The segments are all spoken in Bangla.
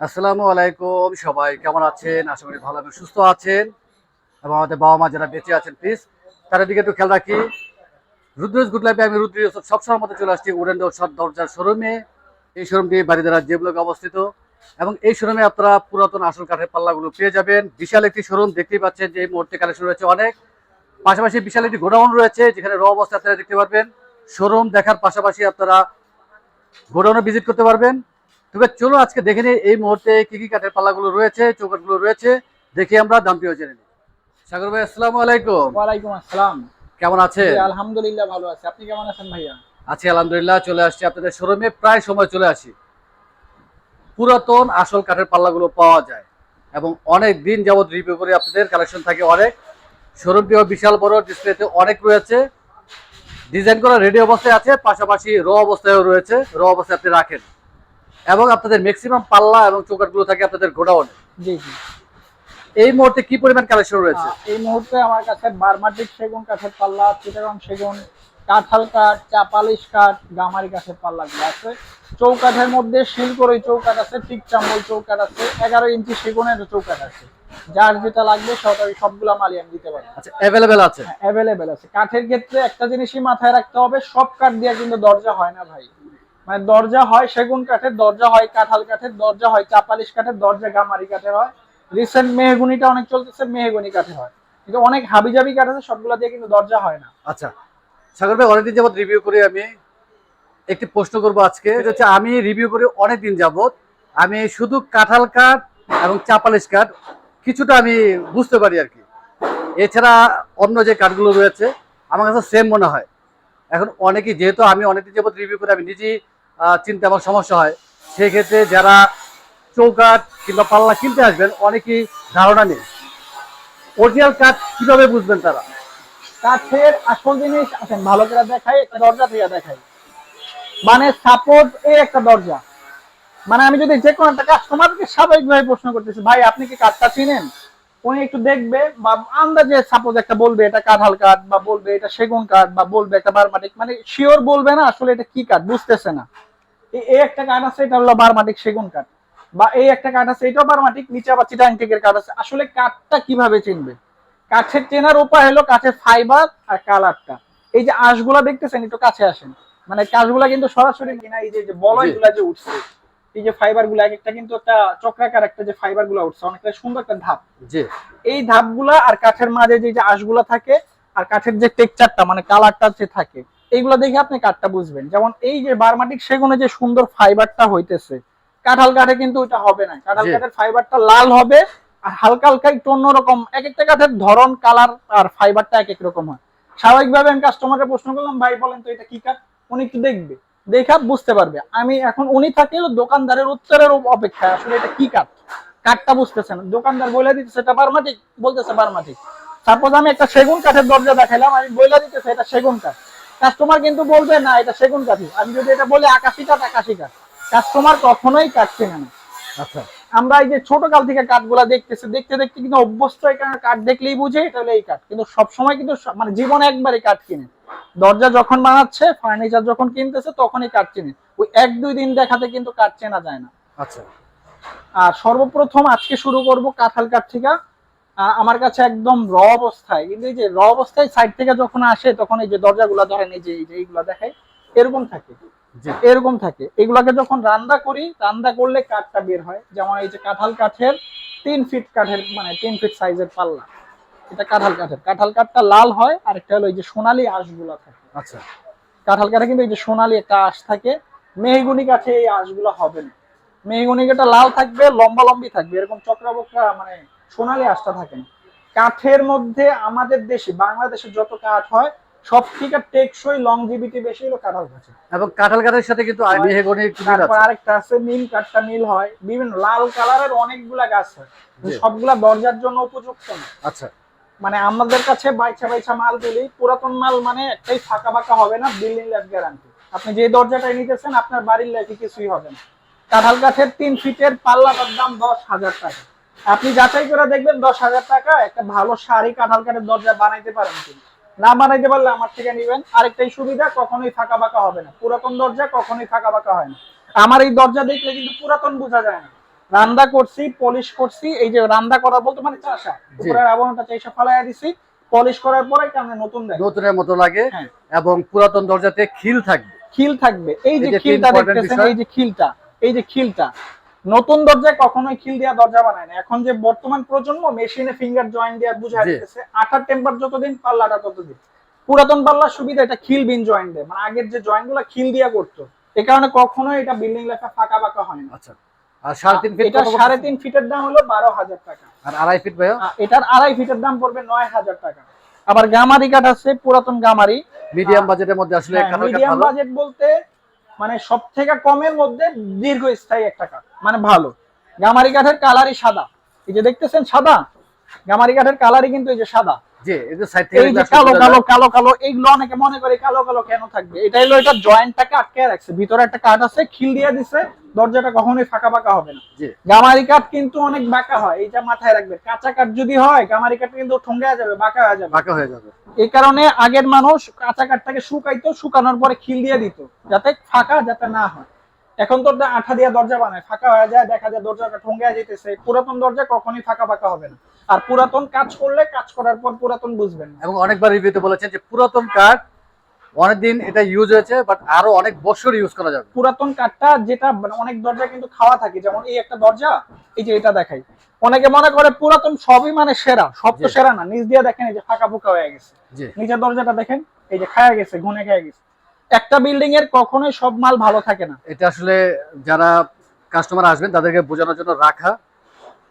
আসসালামু আলাইকুম সবাই, কেমন আছেন? আশা করি ভালো সুস্থ আছেন। এবং আমাদের বাবা মা যারা বেঁচে আছেন প্লিজ তার দিকে একটু খেয়াল রাখি। রুদ্রজ গুড আমি রুদ্র ইউসুফ সবসময় মতো চলে আসছি উডেন সব দরজার শোরুমে। এই শোরুমটি বাড়িদারা যে ব্লকে অবস্থিত। এবং এই শোরুমে আপনারা পুরাতন আসল কাঠের পাল্লাগুলো পেয়ে যাবেন। বিশাল একটি শোরুম, দেখতেই পাচ্ছেন যে এই মুহূর্তে কালেকশন রয়েছে অনেক। পাশাপাশি বিশাল একটি গোডাউন রয়েছে, যেখানে র অবস্থা আপনারা দেখতে পারবেন। শোরুম দেখার পাশাপাশি আপনারা গোডাউনে ভিজিট করতে পারবেন। তবে চলো আজকে দেখে নিই এই মুহূর্তে কি কি কাঠের পাল্লাগুলো রয়েছে চৌকাটগুলো রয়েছে। দেখি আমরা দামটিও জেনে নিই। সাগর ভাই আসসালামু আলাইকুম। ওয়ালাইকুম আসসালাম। কেমন আছে আলহামদুলিল্লাহ ভালো আছে। আপনি কেমন আছেন ভাইয়া? আছি আলহামদুলিল্লাহ চলে আসছি আপনাদের শোরুমে। প্রায় সময় চলে আসি। পুরাতন আসল কাঠের পাল্লাগুলো পাওয়া যায় এবং অনেক দিন যাবত রিভিউ করে আপনাদের কালেকশন থাকে অনেক। শোরুমটিও বিশাল বড় ডিসপ্লেতে অনেক রয়েছে। ডিজাইন করা রেডি অবস্থায় আছে পাশাপাশি র অবস্থায়ও রয়েছে। র অবস্থায় আপনি রাখেন। এবং আপনাদের ম্যাক্সিমাম পাল্লা এবং চৌকাটগুলো থাকে আপনাদের গোডাউনে। জি জি। এই মুহূর্তে কি পরিমাণ কালেকশন রয়েছে? এই মুহূর্তে আমার কাছে বারমাটিক সেগুন কাঠের পাল্লা চিটাগং সেগুন কাঁঠাল কাঠ চাপালিশ কাঠ গামারি কাঠের পাল্লাগুলো আছে। চৌকাঠের মধ্যে শিলকড়ই চৌকাঠ আছে টিক চাম্বল চৌকাঠ আছে এগারো ইঞ্চি সেগুনের চৌকাঠ আছে। যার যেটা লাগবে সরকারি সবগুলা মালি আমি দিতে পারি আচ্ছা অ্যাভেলেবেল আছে? অ্যাভেলেবেল আছে। কাঠের ক্ষেত্রে একটা জিনিসই মাথায় রাখতে হবে সব কাঠ দিয়ে কিন্তু দরজা হয় না ভাই। মানে দরজা হয় সেগুন কাঠের দরজা হয় কাঁঠাল কাঠের দরজা হয় চাপালিশ কাঠের দরজা গামারি কাঠের হয়। রিসেন্ট মেহগুনিটা অনেক চলতেছে মেহগুনি কাঠের হয়। কিন্তু অনেক হাবিজাবি কাঠ আছে সবগুলা দিয়ে কিন্তু দরজা হয় না। আচ্ছা সাগর ভাই অনেকদিন যাবত রিভিউ করি আমি একটি প্রশ্ন করব আজকে। এটা হচ্ছে আমি রিভিউ করি অনেকদিন যাবত আমি শুধু কাঁঠাল কাঠ এবং চাপালিশ কাঠ কিছুটা আমি বুঝতে পারি আর কি। এছাড়া অন্য যে কাঠগুলো রয়েছে আমার কাছে সেম মনে হয়। এখন অনেকেই যেহেতু আমি অনেকদিন যাবত রিভিউ করি আমি নিজেই চিনতে আমার সমস্যা হয়। সেক্ষেত্রে যারা চৌকাঠ কিংবা পাল্লা কিনতে আসবেন, অনেকেই ধারণা নেই। অরিজিনাল কাঠ কীভাবে বুঝবেন তারা? কাঠের আসল জিনিস আছেন ভালো করে দেখাই, একটা দরজা থেকে দেখাই। মানে সাপোর্ট এই একটা দরজা। মানে আমি যদি যে কোনো একটা কাস্টমারকে স্বাভাবিকভাবে প্রশ্ন করতেছি, ভাই, আপনি কি কাঠটা চিনেন? উনি একটু দেখবে বা আন্দাজে সাপোজ একটা বলবে এটা কাঁঠাল কাঠ বা বলবে এটা সেগুন কাঠ বা বলবে একটা বারমাটিক মানে শিওর বলবে না আসলে এটা কি কাঠ বুঝতেছে না। এই- একটা কাঠ আছে এটা হলো বারমাটিক সেগুন কাঠ। বা এই একটা কাঠ আছে এটাও বারমাটিক নিচে আবার চিটাং টেকের কাঠ আছে। আসলে কাঠটা কীভাবে চিনবে? কাঠের চেনার উপায় হলো কাঠের ফাইবার আর কালারটা এই যে আঁশগুলা দেখতেছেন একটু কাছে আসেন। মানে কাঁচগুলা কিন্তু সরাসরি কিনা এই যে যে বলয়গুলা যে উঠছে। এই যে ফাইবারগুলা একটা কিন্তু একটা চক্রাকার একটা যে ফাইবারগুলা উঠছে অনেকটা সুন্দর একটা ধাপ। জি। এই ধাপগুলা আর কাঠের মাঝে যে আঁশগুলা থাকে আর কাঠের যে টেক্সচারটা মানে কালারটা যে থাকে এইগুলো দেখে আপনি কাঠটা বুঝবেন। যেমন এই যে বারমাটিক সেগুনে যে সুন্দর ফাইবারটা হইতেছে কাঁঠাল কাঠে কিন্তু ওইটা হবে না। কাঁঠাল কাঠের ফাইবারটা লাল হবে আর হালকা হালকা একটু অন্যরকম এক একটা কাঠের ধরন কালার আর ফাইবারটা এক এক রকম হয়। স্বাভাবিকভাবে আমি কাস্টমারকে প্রশ্ন করলাম ভাই বলেন তো এটা কি কাঠ? উনি একটু দেখবে। দেখা বুঝতে পারবে। আমি এখন উনি থাকে দোকানদারের উত্তরের অপেক্ষায়। আসলে এটা কি কাঠ? কাঠটা বুঝতেছে না দোকানদার বলে দিতেছে এটা বারমাটিক বলতেছে বারমাটিক সাপোজ আমি একটা সেগুন কাঠের দরজা দেখাইলাম আমি বলে দিতেছে এটা সেগুন কাঠ। কাস্টমার কিন্তু বলবে না এটা সেগুন কাঠই। আমি যদি এটা বলি আকাশি কাঠ আকাশি কাঠ। কাস্টমার কখনোই কাঠ চেনে না। আচ্ছা। আমরা এই যে ছোট কাল থেকে কাঠ কাঠগুলা দেখতেছি দেখতে দেখতে কিন্তু অভ্যস্ত কাঠ দেখলেই বুঝে এটা হলো এই কাঠ। কিন্তু সবসময় কিন্তু মানে জীবনে একবারই কাঠ কিনে। দরজা যখন বানাচ্ছে ফার্নিচার যখন কিনতেছে তখনই কাঠ চিনে। ওই এক দুই দিন দেখাতে কিন্তু কাঠ চেনা যায় না। আচ্ছা। আর সর্বপ্রথম আজকে শুরু করব কাঁঠাল কাঠ থেকে আমার কাছে একদম র অবস্থায় কিন্তু এই যে র অবস্থায় সাইড থেকে যখন আসে তখন এই যে দরজাগুলা ধরেন এই যে এই যে এইগুলা দেখায় এরকম থাকে। এরকম থাকে। এগুলাকে যখন রান্না করি রান্না করলে কাঠটা বের হয়। যেমন এই যে কাঁঠাল কাঠের তিন ফিট কাঠের মানে তিন ফিট সাইজের পাল্লা। এটা কাঁঠাল কাঠের। কাঁঠাল কাঠটা লাল হয় আর একটা হলো এই যে সোনালী আঁশগুলা থাকে। আচ্ছা। কাঁঠাল কাঠে কিন্তু এই যে সোনালী একটা আঁশ থাকে। মেহগুনি কাঠে এই আঁশগুলো হবে না। মেহগুনি কাঠটা লাল থাকবে লম্বা লম্বি থাকবে। এরকম চক্রা বকরা মানে সোনালী আঁশটা থাকে না। কাঠের মধ্যে আমাদের দেশে বাংলাদেশে যত কাঠ হয় সব থেকে টেকসই লংজিভিটি বেশি হলো কাঁঠাল কাঠে। এবং কাঁঠাল কাঠের সাথে কিন্তু আর মেহগনি একটু মিল তারপর আছে আরেকটা আছে নিম কাঠটা নীল হয়। বিভিন্ন লাল কালারের অনেকগুলা গাছ হয়। সবগুলা দরজার জন্য উপযুক্ত না। আচ্ছা। মানে আমাদের কাছে বাইছা বাইছা মাল তুলি পুরাতন মাল মানে একটাই ফাঁকা ফাঁকা হবে না বিল্ডিং লাইফ গ্যারান্টি আপনি যে দরজাটাই নিতেছেন, আপনার বাড়ির লাইফে কিছুই হবে না। কাঁঠাল কাঠের তিন ফিটের পাল্লাটার দাম দশ হাজার টাকা। আপনি যাচাই করে দেখবেন দশ হাজার টাকা একটা ভালো শাড়ি কাঁঠাল কাঠের দরজা বানাইতে পারেন কিনা। না বানাইতে পারলে আমার থেকে নিবেন। আরেকটাই সুবিধা, কখনোই ফাঁকা ফাঁকা হবে না। পুরাতন দরজা কখনোই ফাঁকা ফাঁকা হয় না। আমার এই দরজা দেখলে কিন্তু পুরাতন বোঝা যায় না। রান্দা করছি পলিশ করছি এই যে রান্দা করার বলতে মানে চাষা উপরের আবরণটা চাইসা ফালাইয়া দিছি পলিশ করার পরে কেমন নতুন দেখ নতুনের মতো লাগে হ্যাঁ। এবং পুরাতন দরজাতে খিল থাকবে। খিল থাকবে। এই যে খিলটা দেখতেছেন এই যে খিলটা এই যে খিলটা নতুন দরজায় কখনোই খিল দেওয়া দরজা বানায় না। এখন যে বর্তমান প্রজন্ম মেশিনে ফিঙ্গার জয়েন্ট দেওয়া বুঝা। দিতেছে আঠার টেম্পার যতদিন পাল্লাটা ততদিন। পুরাতন পাল্লার সুবিধা এটা খিল বিন জয়েন্ট দেয়। মানে আগের যে জয়েন্টগুলো খিল দিয়া করতো এই কারণে কখনোই এটা বিল্ডিং লেখা ফাঁকা ফাঁকা হয় না। আচ্ছা। আর সাড়ে তিন ফিট সাড়ে তিন ফিটের দাম হলো বারো হাজার টাকা। আর আড়াই ফিট ভাইয়া? এটার আড়াই ফিটের দাম পড়বে নয় হাজার টাকা। আবার গামারি কাঠ আছে পুরাতন গামারি। মিডিয়াম বাজেটের মধ্যে আসলে মিডিয়াম বাজেট বলতে মানে সব থেকে কমের মধ্যে দীর্ঘস্থায়ী একটা কাঠ মানে ভালো। গামারি কাঠের কালারই সাদা। এই যে দেখতেছেন সাদা? গামারি কাঠের কালারই কিন্তু এই যে সাদা। জি এই যে সাইড থেকে এই যে কালো কালো কালো কালো এইগুলো অনেকে মনে করে কালো কালো কেন থাকবে? এটা হলো এটা জয়েন্টটাকে আটকে রাখছে। ভিতরে একটা কাঠ আছে খিল দিয়ে দিছে দরজাটা কখনোই ফাঁকা ফাঁকা হবে না। গামারি কাঠ কিন্তু অনেক বাঁকা হয় এইটা মাথায় রাখবে। কাঁচা কাঠ যদি হয় গামারি কাঠ কিন্তু ঠোঙ্গা যাবে বাঁকা হয়ে যাবে। বাঁকা হয়ে যাবে। এই কারণে আগের মানুষ কাঁচা কাঠটাকে শুকাইতো শুকানোর পরে খিল দিয়ে দিত যাতে ফাঁকা যাতে না হয়। এখন তো আঠা দিয়ে দরজা বানায় ফাঁকা হয়ে যায় দেখা যায় দরজাটা ঠোঙ্গা যেতেছে পুরাতন দরজা কখনই ফাঁকা ফাঁকা হবে না। আর পুরাতন কাজ করলে কাজ করার পর পুরাতন বুঝবেন এবং অনেকবার রিভিউতে বলেছেন যে পুরাতন কাঠ অনেকদিন এটা ইউজ হয়েছে বাট আরও অনেক বছর ইউজ করা যাবে। পুরাতন কাঠটা যেটা মানে অনেক দরজা কিন্তু খাওয়া থাকে যেমন এই একটা দরজা এই যে এটা দেখাই। অনেকে মনে করে পুরাতন সবই মানে সেরা সব তো সেরা না নিচ দিয়ে দেখেন এই যে ফাঁকা ফুকা হয়ে গেছে। নিচের দরজাটা দেখেন এই যে খায়া গেছে ঘুনে খেয়ে গেছে। একটা বিল্ডিং এর কখনোই সব মাল ভালো থাকে না। এটা আসলে যারা কাস্টমার আসবেন তাদেরকে বোঝানোর জন্য রাখা।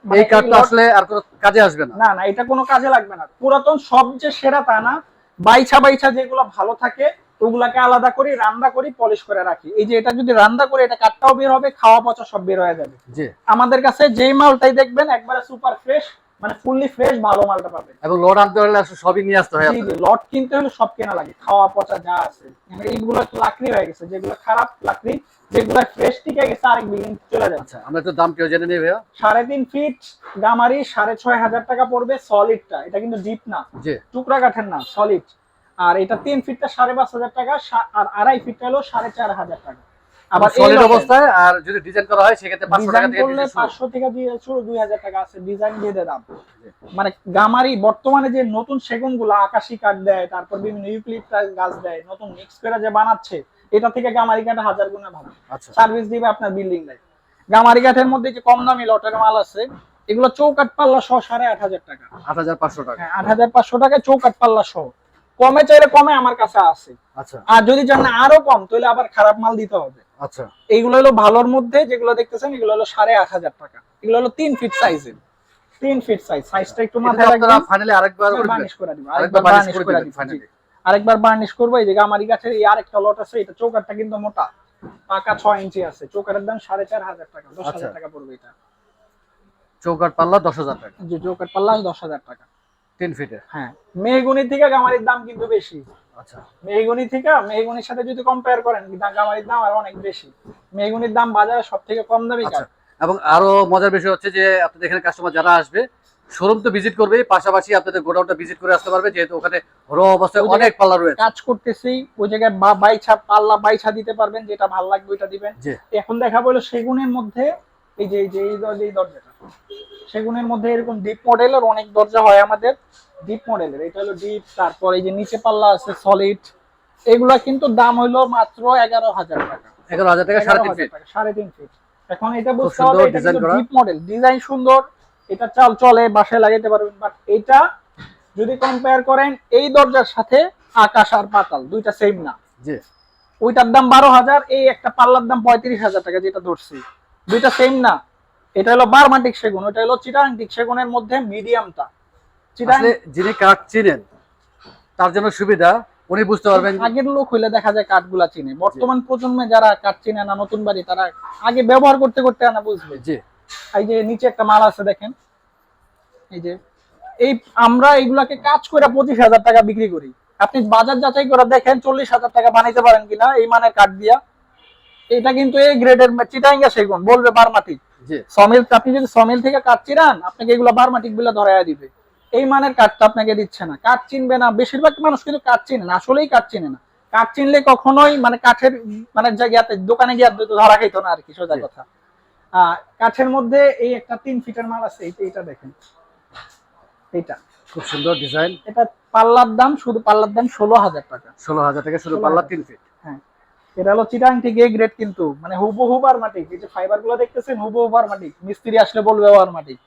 মানে এই lot- আসলে আর কোনো কাজে আসবে না। না না এটা কোনো কাজে লাগবে না। পুরাতন সব যে সেরা তা না। বাইছা বাইছা যেগুলো ভালো থাকে ওগুলাকে আলাদা করি রান্না করি পলিশ করে রাখি। এই যে এটা যদি রান্না করি এটা কাঠটাও বের হবে খাওয়া পচা সব বের হয়ে যাবে। জি। আমাদের কাছে যেই মালটাই দেখবেন একবারে সুপার ফ্রেশ মানে ফুললি ফ্রেশ ভালো মালটা পাবেন এবং লোড আনতে হলে সবই নিয়ে আসতে হয় লট কিনতে হলে সব কেনা লাগে খাওয়া পচা যা আছে। মানে এইগুলো লাকড়ি হয়ে গেছে যেগুলো খারাপ লাকড়ি যেগুলো ফ্রেশ টিকে গেছে আরেক বিল্ডিং চলে যাচ্ছে আচ্ছা আমরা তো দাম কেউ জেনে নিই ভাইয়া। সাড়ে তিন ফিট গামারি সাড়ে ছয় হাজার টাকা পড়বে সলিডটা এটা কিন্তু ডিপ না। টুকরা কাঠের না সলিড আর এটা তিন ফিটটা সাড়ে পাঁচ হাজার টাকা আর আড়াই ফিটটা হলো সাড়ে চার হাজার টাকা। আবার সলিড অবস্থায় আর যদি ডিজাইন করা হয় সেক্ষেত্রে পাঁচশো টাকা থেকে করলে ডিজাইন শুরু। দিয়ে শুরু দুই হাজার টাকা আছে ডিজাইন দিয়ে দাম। মানে গামারি বর্তমানে যে নতুন সেগুনগুলো আকাশি কাঠ দেয় তারপর বিভিন্ন ইউক্লিপটাস গাছ দেয় নতুন মিক্স করে যে বানাচ্ছে এটা থেকে গামারি কাঠ হাজার গুণে ভালো। আচ্ছা। সার্ভিস দিবে আপনার বিল্ডিং দেয় গামারি কাঠের মধ্যে যে কম দামি লটের মাল আছে এগুলো চৌকাট পাল্লা সহ সাড়ে আট হাজার টাকা। আট হাজার পাঁচশো টাকা। হ্যাঁ আট হাজার পাঁচশো টাকায় চৌকাট পাল্লা সহ। কমে চাইলে কমে আমার কাছে আছে। আচ্ছা। আর যদি চান না আরও কম তাহলে আবার খারাপ মাল দিতে হবে। আচ্ছা। এইগুলো হলো ভালোর মধ্যে যেগুলো দেখতেছেন এগুলো হলো সাড়ে আট হাজার টাকা। এগুলো হলো তিন ফিট সাইজের তিন ফিট সাইজ সাইজটা একটু মাথায় রাখবেন। ফাইনালি আরেকবার বার্নিশ করে দিব আরেকবার বার্নিশ করে দিবেন দিব ফাইনালি আরেকবার বার্নিশ করব এই যে গামারি কাছে এই আরেকটা লট আছে এটা চৌকাটটা কিন্তু মোটা। পাকা ছয় ইঞ্চি আছে। চৌকাটের দাম সাড়ে চার হাজার টাকা দশ হাজার আচ্ছা। টাকা পড়বে এটা। চৌকাট পাল্লা দশ হাজার টাকা। যে চৌকাট পাল্লা দশ হাজার টাকা। তিন ফিটে হ্যাঁ মেহগুনি থেকে গামারির দাম কিন্তু বেশি। আচ্ছা। মেহগুনি থেকে মেহগুনির সাথে যদি কম্পেয়ার করেন গামারির দাম আর অনেক বেশি। মেহগুনির দাম বাজারে সব থেকে কম দামি আচ্ছা কাঠ এবং আরও মজার বিষয় হচ্ছে যে আপনাদের এখানে কাস্টমার যারা আসবে শোরুম তো ভিজিট করবে পাশাপাশি আপনাদের গোডাউনটা ভিজিট করে আসতে পারবে যেহেতু ওখানে র অবস্থায় অনেক পাল্লা রয়েছে। কাজ করতেছি ওই জায়গায় বাইছা পাল্লা বাইছা দিতে পারবেন যেটা ভালো লাগবে ওইটা দিবেন। এখন দেখা বলো সেগুনের মধ্যে এই যে এই যে এই দরজাটা। সেগুনের মধ্যে এরকম ডিপ মডেলের অনেক দরজা হয় আমাদের ডিপ মডেলের এটা হলো ডিপ তারপর এই যে নিচে পাল্লা আছে সলিড এগুলা কিন্তু দাম হইল মাত্র এগারো হাজার টাকা। এগারো হাজার টাকা সাড়ে তিন ফিট টাকা, সাড়ে তিন ফিট এখন এটা বুঝতে হবে এটা কিন্তু। ডিপ মডেল ডিজাইন সুন্দর এটা চাল চলে বাসায় লাগাইতে পারবেন বাট এটা যদি কম্পেয়ার করেন এই দরজার সাথে আকাশ আর পাতাল দুইটা সেম না। জি। ওইটার দাম বারো হাজার এই একটা পাল্লার দাম পঁয়ত্রিশ হাজার টাকা যেটা ধরছি। দুইটা সেম না। এটা হলো বারমাটিক সেগুন ওটা হলো চিটাংটিক সেগুনের মধ্যে মিডিয়ামটা। চিটাং যিনি কাঠ চিনেন তার জন্য সুবিধা উনি বুঝতে পারবেন আগের লোক হইলে দেখা যায় কাঠগুলা চিনে। বর্তমান প্রজন্মে যারা কাঠ চিনে না নতুন বাড়ি তারা আগে ব্যবহার করতে করতে আনা বুঝবে। জি। এই যে নিচে একটা মাল আছে দেখেন। এই যে এই আমরা এইগুলাকে কাজ করে পঁচিশ হাজার টাকা বিক্রি করি। আপনি বাজার যাচাই করে দেখেন চল্লিশ হাজার টাকা বানাইতে পারেন কিনা এই মানের কাঠ দিয়া। এটা কিন্তু এই গ্রেডের চিটাইঙ্গা সেগুন বলবে বারমাটিক জি সমিল আপনি যদি সমিল থেকে কাঠ চিরান আপনাকে এগুলো বারমাটিকগুলা ধরাইয়া দিবে। এই মানের কাঠটা আপনাকে দিচ্ছে না। কাঠ চিনবে না। বেশিরভাগ মানুষ কিন্তু কাঠ চিনে না। আসলেই কাঠ চিনে না। কাঠ চিনলে কখনোই মানে কাঠের মানে জায়গাতে দোকানে গিয়ে ধরা খাইতো না আর কি সোজা কথা। আহ, কাঠের মধ্যে এই একটা তিন ফিটের মাল আছে। এইটা এটা দেখেন। এইটা। খুব সুন্দর ডিজাইন। এটা পাল্লার দাম শুধু পাল্লার দাম ষোলো হাজার টাকা। ষোলো হাজার টাকা শুধু 16,000 পাল্লা তিন ফিট। এটা হলো চিটাং ঠিক এ গ্রেড কিন্তু। মানে হুবহু বারমাটিক। এই যে ফাইবারগুলো দেখতেছেন হুবহু বারমাটিক। মিস্ত্রি আসলে বলবে বারমাটিক।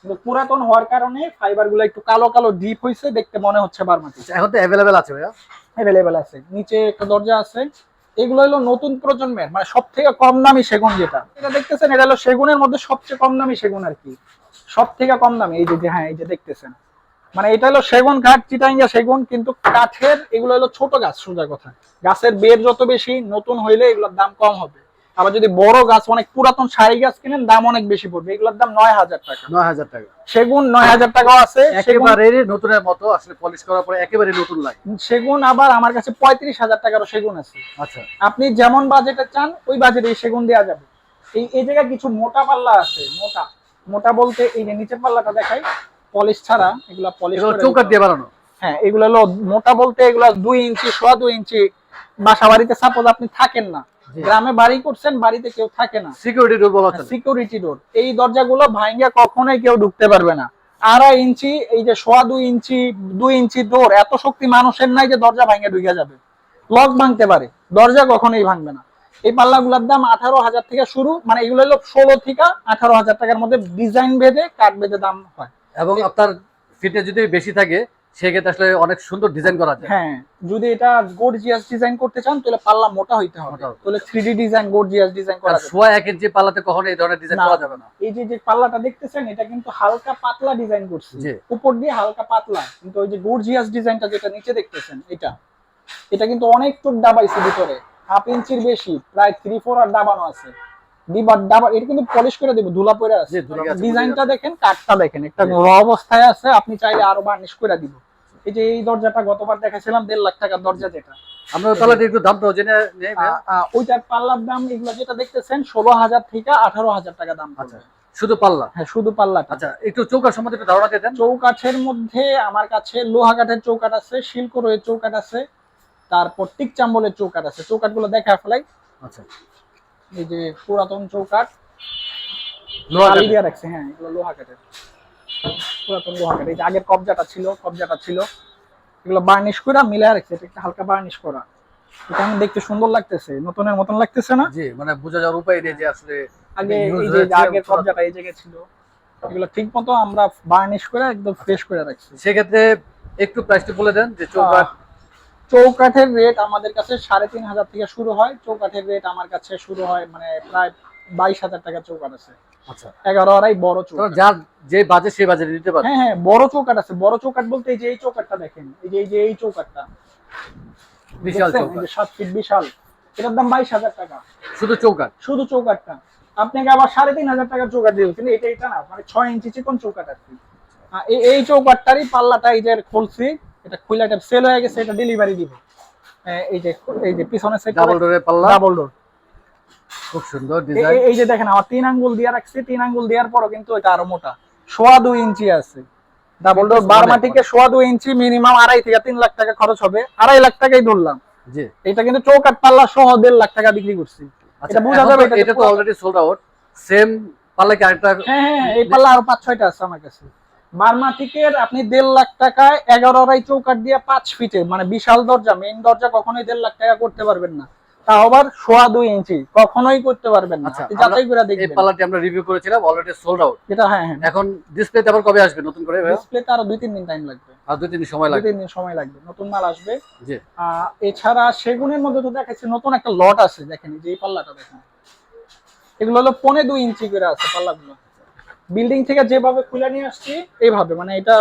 কিন্তু পুরাতন হওয়ার কারণে ফাইবারগুলো একটু কালো কালো ডিপ হয়েছে দেখতে মনে হচ্ছে বারমাটিক। আচ্ছা, এখন তো অ্যাভেলেবেল আছে ভাইয়া? অ্যাভেলেবেল আছে। নিচে একটা দরজা আছে। এগুলো হলো নতুন প্রজন্মের মানে সব থেকে কম দামি সেগুন যেটা। এটা দেখতেছেন এটা হলো সেগুনের মধ্যে সবচেয়ে কম দামি সেগুন আর কি। সব থেকে কম দামি। এই যে হ্যাঁ এই যে দেখতেছেন। মানে এটা হলো সেগুন কাঠ চিটাঙ্গা সেগুন কিন্তু কাঠের এগুলো হলো ছোট গাছ সোজা কথা। গাছের বের যত বেশি নতুন হইলে এগুলোর দাম কম হবে। আবার যদি বড় গাছ অনেক পুরাতন সারি গাছ কিনেন দাম অনেক বেশি পড়বে। এগুলোর দাম নয় হাজার টাকা। নয় হাজার টাকা। সেগুন নয় হাজার টাকাও আছে একেবারে নতুনের মতো আসলে পলিশ করার পরে একেবারে নতুন লাগে। সেগুন আবার আমার কাছে পঁয়ত্রিশ হাজার টাকারও সেগুন আছে। আচ্ছা। আপনি যেমন বাজেটে চান ওই বাজেটে সেগুন দেওয়া যাবে। এই এই জায়গায় কিছু মোটা পাল্লা আছে মোটা। মোটা বলতে এই যে নিচের পাল্লাটা দেখাই পলিশ ছাড়া এগুলা পলিশ চৌকাট দিয়ে বানানো? হ্যাঁ এগুলো হলো মোটা বলতে এগুলো দুই ইঞ্চি সোয়া দুই ইঞ্চি। বাসা বাড়িতে সাপোজ আপনি থাকেন না গ্রামে বাড়ি করছেন বাড়িতে কেউ থাকে না। সিকিউরিটি ডোর বলা সিকিউরিটি ডোর এই দরজাগুলো ভাঙ্গা কখনোই কেউ ঢুকতে পারবে না। আড়াই ইঞ্চি এই যে সোয়া দুই ইঞ্চি দুই ইঞ্চি ডোর এত শক্তি মানুষের নাই যে দরজা ভাঙ্গে ঢুকে যাবে। লক ভাঙতে পারে দরজা কখনোই ভাঙবে না। এই পাল্লাগুলোর দাম আঠারো হাজার থেকে শুরু মানে এগুলো হলো ষোলো থেকে আঠারো হাজার টাকার মধ্যে ডিজাইন ভেদে কাঠ ভেদে দাম হয়। এবং আপনার ফিটনেস যদি বেশি থাকে সেক্ষেত্রে আসলে অনেক সুন্দর ডিজাইন করা যায়। হ্যাঁ যদি এটা গর্জিয়াস ডিজাইন করতে চান তাহলে পাল্লা মোটা হইতে হবে। তাহলে ডিজাইন গর্জিয়াস ডিজাইন করা যাবে। সোয়া ইঞ্চি পাল্লাতে কখনো এই ধরনের ডিজাইন করা যাবে না। এই যে যে পাল্লাটা দেখতেছেন এটা কিন্তু হালকা পাতলা ডিজাইন করছে। উপর দিয়ে হালকা পাতলা। কিন্তু ওই যে গর্জিয়াস ডিজাইনটা যেটা নিচে দেখতেছেন এটা। এটা কিন্তু অনেক টুক দাবাইছে ভিতরে। হাফ ইঞ্চির বেশি প্রায় থ্রি ফোর আর দাবানো আছে। দিবার দাবা এটা কিন্তু পলিশ করে দেবো ধুলা পরে আছে। জি, ধুলা আছে, ডিজাইনটা দেখেন কাঠটা দেখেন একটা র অবস্থায় আছে আপনি চাইলে আরও বার্নিশ করে দিব। এই যে এই দরজাটা গতবার দেখাছিলাম দেড় লাখ টাকার দরজা যেটা। আমরা ওই একটু দামটাও জেনে নেই ভাইয়া। আ- আ, ওইটার পাল্লার দাম এগুলো যেটা দেখতেছেন ষোলো হাজার থেকে আঠারো হাজার টাকা দাম আচ্ছা শুধু পাল্লা? হ্যাঁ শুধু পাল্লাটা। আচ্ছা একটু চৌকার সম্বন্ধে একটু ধারণা দিয়ে চৌকাঠের মধ্যে আমার কাছে লোহা কাঠের চৌকাঠ আছে শিল্ক রয়ের চৌকাঠ আছে তারপর টিক চাম্বলের চৌকাঠ আছে। চৌকাঠগুলো দেখা ফেলাই আচ্ছা। এই যে পুরাতন চৌকাঠ লোহা। দিয়ে রাখছে হ্যাঁ এগুলো লোহা কাঠের। পুরাতন লোহা কাঠ এই যে আগের কবজাটা ছিল কবজাটা ছিল এগুলো বার্নিশ করা মিলে রাখছে এটা একটা হালকা বার্নিশ করা। এটা আমি দেখতে সুন্দর লাগতেছে নতুনের মতন লাগতেছে না? জি মানে বোঝা যাওয়ার উপায় নেই যে আসলে আগে এই যে আগের কবজাটা এই জায়গায় ছিল এগুলো ঠিক মতো আমরা বার্নিশ করে একদম ফ্রেশ করে রাখছি। সেক্ষেত্রে একটু প্রাইসটি বলে দেন যে চৌকাঠ চৌকাঠের রেট আমাদের কাছে সাড়ে তিন হাজার থেকে শুরু হয়। চৌকাঠের রেট আমার কাছে শুরু হয় মানে প্রায় বাইশ হাজার টাকা চৌকাঠ আছে। আচ্ছা। এগারো আড়াই বড় চৌকাঠ। যার যে বাজে সেই বাজে নিতে পারে হ্যাঁ হ্যাঁ বড় চৌকাঠ আছে। বড় চৌকাঠ বলতে এই যে এই চৌকাঠটা দেখেন এই যে এই যে এই চৌকাঠটা। বিশাল চৌকাঠ। সাত ফিট বিশাল। এটার দাম বাইশ হাজার টাকা। শুধু চৌকাঠ? শুধু চৌকাঠটা। আপনাকে আবার সাড়ে তিন হাজার টাকার চৌকাঠ দিয়ে কিন্তু এটা এটা না মানে ছয় ইঞ্চি চিকন চৌকাঠ আর কি। এই এই চৌকাঠটারই পাল্লাটা এই যে খুলছি এটা খুলে এটা সেল হয়ে গেছে এটা ডেলিভারি দিব। এই যে এই যে পিছনের সাইড ডাবল ডোরের পাল্লা? ডাবল ডোর খুব সুন্দর ডিজাইন এই যে দেখেন আমার তিন আঙ্গুল দিয়ে রাখছি তিন আঙ্গুল দেওয়ার পরও কিন্তু এটা আরও মোটা। সোয়া দুই ইঞ্চি আছে। ডাবল ডোর বারমাটিকে সোয়া দুই ইঞ্চি মিনিমাম আড়াই থেকে তিন লাখ টাকা খরচ হবে। আড়াই লাখ টাকাই ধরলাম। জি। এটা কিন্তু চৌকাট পাল্লা সহ দেড় লাখ টাকা বিক্রি করছি। আচ্ছা এটা বোঝা যাবে এটা তো অলরেডি সোল্ড আউট সেম পাল্লা কি আরেকটা হ্যাঁ হ্যাঁ হ্যাঁ, এই পাল্লা আরও পাঁচ ছয়টা আছে আমার কাছে। বার্মাটিকের আপনি দেড় লাখ টাকায় এগারো আড়াই চৌকাঠ দিয়ে পাঁচ ফিটের মানে বিশাল দরজা মেইন দরজা কখনোই দেড় লাখ টাকা করতে পারবেন না। তা আবার সোয়া দুই ইঞ্চি কখনোই করতে পারবেন না। আচ্ছা যাচাই করে এই দেখবেন পাল্লাটি আমরা রিভিউ করেছিলাম অলরেডি সোল্ড আউট এটা হ্যাঁ হ্যাঁ। এখন ডিসপ্লেতে আবার কবে আসবে নতুন করে? ডিসপ্লেতে আরও দুই তিন দিন টাইম লাগবে। আর দুই তিন দিন সময় দুই লাগবে। তিন দিন সময় লাগবে। নতুন মাল আসবে। জি। এছাড়া সেগুনের মধ্যে তো দেখাচ্ছে নতুন একটা লট আছে দেখেন এই যে এই পাল্লাটা দেখেন। এগুলো হলো পনে দুই ইঞ্চি করে আছে পাল্লাগুলো। বিল্ডিং থেকে যেভাবে খুলে নিয়ে আসছি এইভাবে মানে এটা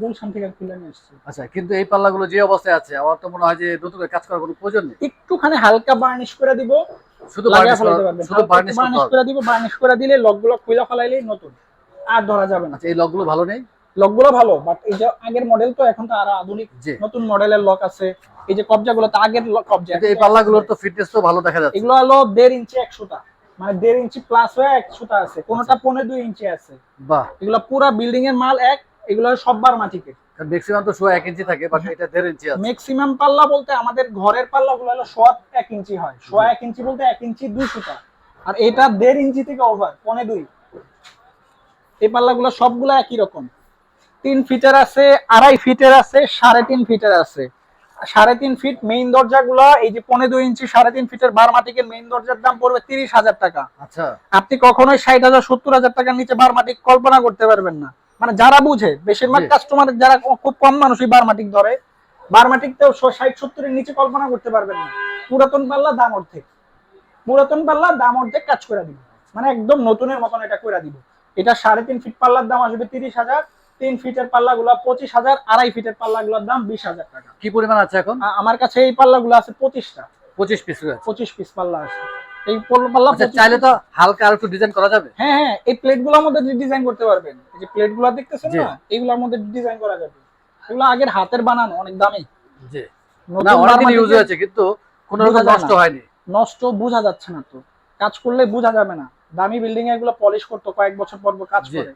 গুলশান থেকে খুলে নিয়ে আসছি। আচ্ছা কিন্তু এই পাল্লাগুলো যে অবস্থায় আছে আমার তো মনে হয় যে নতুন কাজ করার কোনো প্রয়োজন নেই। একটুখানি হালকা বার্নিশ করে দিব শুধু বার্নিশ শুধু বার্নিশ করে দিব বার্নিশ করে দিলে লকগুলো খুলে ফেলাইলেই নতুন আর ধরা যাবে না। আচ্ছা এই লকগুলো ভালো নেই? লকগুলো ভালো বাট এই যে আগের মডেল তো এখন তো আরও আধুনিক নতুন মডেলের লক আছে। এই যে কবজাগুলো তো আগের কবজা এই পাল্লাগুলোর তো ফিটনেস তো ভালো দেখা যাচ্ছে। এগুলো হলো দেড় ইঞ্চি একশোটা। মানে দেড় ইঞ্চি প্লাস হয়ে একশোটা আছে। কোনোটা পনেরো দুই ইঞ্চি আছে। বাহ। এগুলো পুরা বিল্ডিং এর মাল এক এগুলো সব বারমাটিকে ম্যাক্সিমাম তো সোয়া এক ইঞ্চি থাকে বাট এটা দেড় ইঞ্চি আছে। ম্যাক্সিমাম পাল্লা বলতে আমাদের ঘরের পাল্লা গুলো হলো সোয়া এক ইঞ্চি হয়। সোয়া এক ইঞ্চি বলতে এক ইঞ্চি দুই সুতা। আর এটা দেড় ইঞ্চি থেকে ওভার পনে দুই। এই পাল্লাগুলো সবগুলো একই রকম। তিন ফিটের আছে আড়াই ফিটের আছে সাড়ে তিন ফিটের আছে। সাড়ে তিন ফিট মেইন দরজাগুলো এই যে পনে দুই ইঞ্চি সাড়ে তিন ফিটের বারমাটিকের মেইন দরজার দাম পড়বে তিরিশ হাজার টাকা। আচ্ছা। আপনি কখনোই ষাট হাজার সত্তর হাজার টাকার নিচে বারমাটিক কল্পনা করতে পারবেন না। মানে যারা বুঝে বেশিরভাগ কাস্টমার যারা খুব কম মানুষই বার বারমাটিক ধরে বারমাটিক তো ষাট সত্তরের নিচে কল্পনা করতে পারবেন না। পুরাতন পাল্লা দাম অর্ধেক। পুরাতন পাল্লা দাম অর্ধেক কাজ করে দিব। মানে একদম নতুনের মতন এটা করে দিব। এটা সাড়ে তিন ফিট পাল্লার দাম আসবে তিরিশ হাজার তিন ফিটের পাল্লাগুলো পঁচিশ হাজার আড়াই ফিটের পাল্লাগুলোর দাম বিশ হাজার টাকা। কি পরিমাণ আছে এখন? আমার কাছে এই পাল্লাগুলো আছে পঁচিশটা। পঁচিশ পিস পঁচিশ পিস পাল্লা আছে। এই পাল্লা আচ্ছা 25 চাইলে তো হালকা আর একটু ডিজাইন করা যাবে? হ্যাঁ হ্যাঁ এই প্লেট মধ্যে ডিজাইন করতে পারবেন। যে প্লেট দেখতেছেন না? এইগুলোর মধ্যে ডিজাইন করা যাবে। এগুলো আগের হাতের বানানো অনেক দামি। জি। না অনেকদিন ইউজ হয়েছে কিন্তু কোনো রকম নষ্ট না। হয়নি। নষ্ট বোঝা যাচ্ছে না তো। কাজ করলে বোঝা যাবে না। দামি বিল্ডিং এগুলো পলিশ করতো কয়েক বছর পর কাজ করে।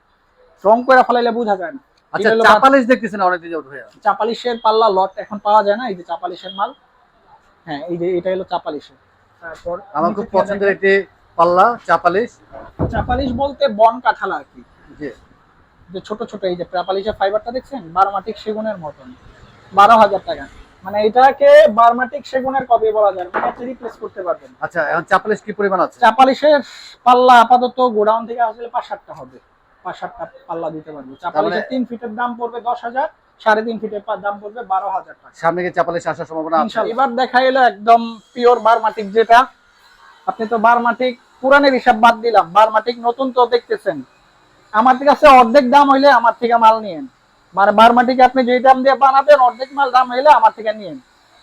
রং করে ফেলাইলে বোঝা যায় না। আচ্ছা চাপালিশ দেখতেছি না অনেকদিন যাবত হয়ে চাপালিশের পাল্লা লট এখন পাওয়া যায় না এই যে চাপালিশের মাল। হ্যাঁ এই যে এটা হলো চাপালিশের তারপর আমার খুব পছন্দের একটি পাল্লা চাপালিশ চাপালিশ বলতে বন কাঁঠাল আর কি। যে ছোট ছোট এই যে চাপালিশের ফাইবারটা দেখছেন? বারমাটিক সেগুনের মতন। বারো হাজার টাকা। মানে এটাকে বারমাটিক সেগুনের কপি বলা যায়। মানে আপনি রিপ্লেস করতে পারবেন। আচ্ছা এখন চাপালিশ কি পরিমাণ আছে? চাপালিশের পাল্লা আপাতত গোডাউন থেকে আসলে পাঁচ সাতটা হবে। পাঁচ সাতটা পাল্লা দিতে পারব। চাপালিশের তিন ফিটের দাম পড়বে দশ হাজার সাড়ে তিন ফিটের দাম পড়বে বারো হাজার টাকা। সামনে কি চাপালিশ আসার সম্ভাবনা এবার দেখা এলো একদম পিওর বারমাটিক যেটা। আপনি তো বারমাটিক পুরানের হিসাব বাদ দিলাম। বারমাটিক নতুন তো দেখতেছেন। আমার কাছে অর্ধেক দাম হইলে আমার থেকে মাল নিয়েন। মানে বারমাটিক আপনি যে দাম দিয়ে বানাবেন অর্ধেক মাল দাম হইলে আমার থেকে নিয়েন।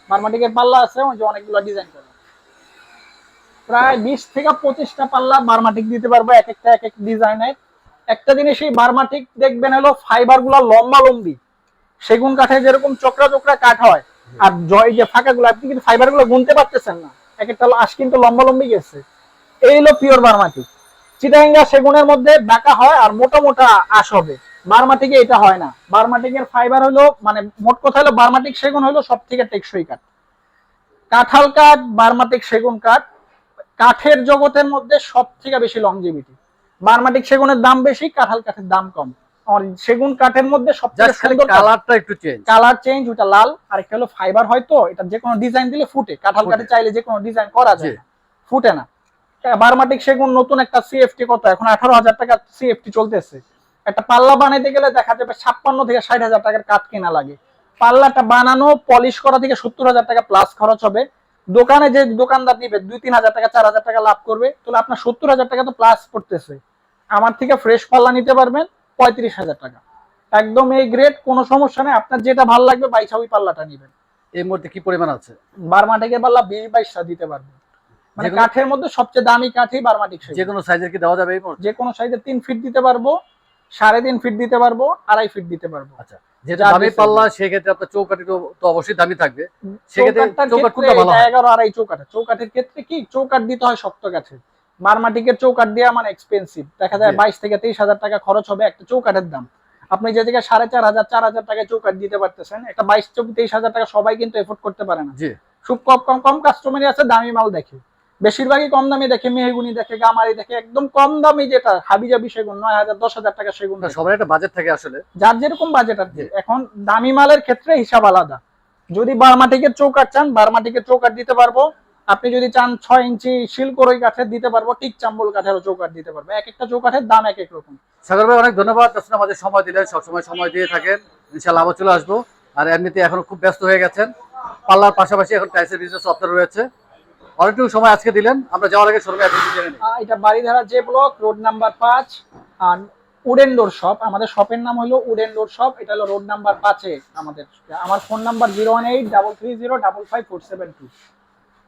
বারমাটিকের পাল্লা আছে ওই যে অনেকগুলো ডিজাইন করে। প্রায় বিশ থেকে পঁচিশটা পাল্লা বারমাটিক দিতে পারব এক একটা এক এক ডিজাইনের একটা জিনিসই বারমাটিক দেখবেন হলো ফাইবারগুলা লম্বা লম্বি। সেগুন কাঠে যেরকম চোকরা চোকরা কাঠ হয়, আর জয় যে ফাঁকা গুলো, আপনি কিন্তু ফাইবারগুলো গুনতে পারতেছেন না। এক একটা আশ কিন্তু লম্বা লম্বি গেছে। এই হলো পিওর বারমাটিক। চিটাঙ্গা সেগুনের মধ্যে বাঁকা হয় আর মোটা মোটা আশ হবে। বারমাটিকে এটা হয় না। বারমাটিকের ফাইবার হলো মানে মোট কথা হলো বারমাটিক সেগুন হলো সব থেকে টেকসই কাঠ। কাঁঠাল কাঠ, বারমাটিক সেগুন কাঠ, কাঠের জগতের মধ্যে সব থেকে বেশি লংজিভিটি বারমাটিক সেগুনের দাম বেশি কাঁঠাল কাঠের দাম কম। সেগুন কাঠের মধ্যে সব থেকে জাস্ট খালি সুন্দর কালারটা একটু চেঞ্জ কালার চেঞ্জ ওটা লাল আর একটা হলো ফাইবার হয়তো এটা যে কোনো ডিজাইন দিলে ফুটে। কাঁঠাল কাঠে চাইলে যে কোনো ডিজাইন করা যায় ফুটে না। বারমাটিক সেগুন নতুন একটা সিএফটি কত? এখন আঠারো হাজার টাকা সিএফটি চলতেছে। একটা পাল্লা বানাইতে গেলে দেখা যাবে ছাপ্পান্ন থেকে ষাট হাজার টাকার কাঠ কেনা লাগে। পাল্লাটা বানানো পলিশ করা থেকে সত্তর হাজার টাকা প্লাস খরচ হবে। দোকানে যে দোকানদার দিবে দুই তিন হাজার টাকা চার হাজার টাকা লাভ করবে। তাহলে আপনার সত্তর হাজার টাকা তো প্লাস পড়তেছে। আমার থেকে ফ্রেশ পাল্লা নিতে পারবেন পঁয়ত্রিশ হাজার টাকা। একদম এই গ্রেড কোনো সমস্যা নেই। আপনার যেটা ভালো লাগবে বাইশা ওই পাল্লাটা নিবেন। এই মুহূর্তে কি পরিমাণ আছে? বারমাটিকের পাল্লা বিশ বাইশটা দিতে পারবেন। মানে কাঠের মধ্যে সবচেয়ে দামি কাঠই বারমাটিক। যে কোনো সাইজের কি দেওয়া যাবে এই যে কোনো সাইজে তিন ফিট দিতে পারব সাড়ে তিন ফিট দিতে পারব আড়াই ফিট দিতে পারব। আচ্ছা যেটা দামি পাল্লা সেক্ষেত্রে আপনার তো অবশ্যই দামি থাকবে। সেক্ষেত্রে চৌকাঠ কোনটা ভালো হয়। এগারো আড়াই চৌকাঠে। চৌকাঠের ক্ষেত্রে কি? চৌকাঠ দিতে হয় শক্ত কাঠের। বারমাটিকের চৌকাঠ দেওয়া মানে এক্সপেন্সিভ দেখা যায় বাইশ থেকে তেইশ হাজার টাকা খরচ হবে একটা চৌকাঠের দাম। আপনি যে জায়গায় সাড়ে চার হাজার চার হাজার টাকা চৌকাঠ দিতে পারতেছেন একটা বাইশ তেইশ হাজার টাকা সবাই কিন্তু এফোর্ড করতে পারে না। খুব কম কম কম কাস্টমারই আছে দামি মাল দেখে। বেশিরভাগই কম দামি দেখে মেহগুনি দেখে গামারি দেখে একদম কম দামি যেটা হাবিজাবি সেগুন নয় হাজার দশ হাজার টাকা সেগুন। সবার একটা বাজেট থাকে আসলে। যার যেরকম বাজেট আর এখন দামি মালের ক্ষেত্রে হিসাব আলাদা। যদি বারমাটিকের চৌকাট চান বারমাটিকের চৌকাট দিতে পারব। আপনি যদি চান ছয় ইঞ্চি শিলকরই কাঠের দিতে পারব টিক চাম্বল কাঠেরও চৌকাট দিতে পারব। এক একটা চৌকাঠের দাম এক এক রকম। সাগর ভাই অনেক ধন্যবাদ। আসলে আমাদের সময় দিলেন সবসময় সময় দিয়ে থাকেন। ইনশাল্লাহ আবার চলে আসব। আর এমনিতে এখন খুব ব্যস্ত হয়ে গেছেন। পাল্লার পাশাপাশি এখন টাইসের বিজনেস আপনার রয়েছে। অনেকটুকু সময় আজকে দিলেন। আমরা যাওয়ার আগে শোরুমে আহ, এটা বাড়িধারা যে ব্লক রোড নাম্বার পাঁচ আর উডেন ডোর শপ আমাদের শপের নাম হলো উডেন ডোর শপ এটা হলো রোড নাম্বার পাঁচে আমাদের। আমার phone number zero one eight double three zero double five four seven two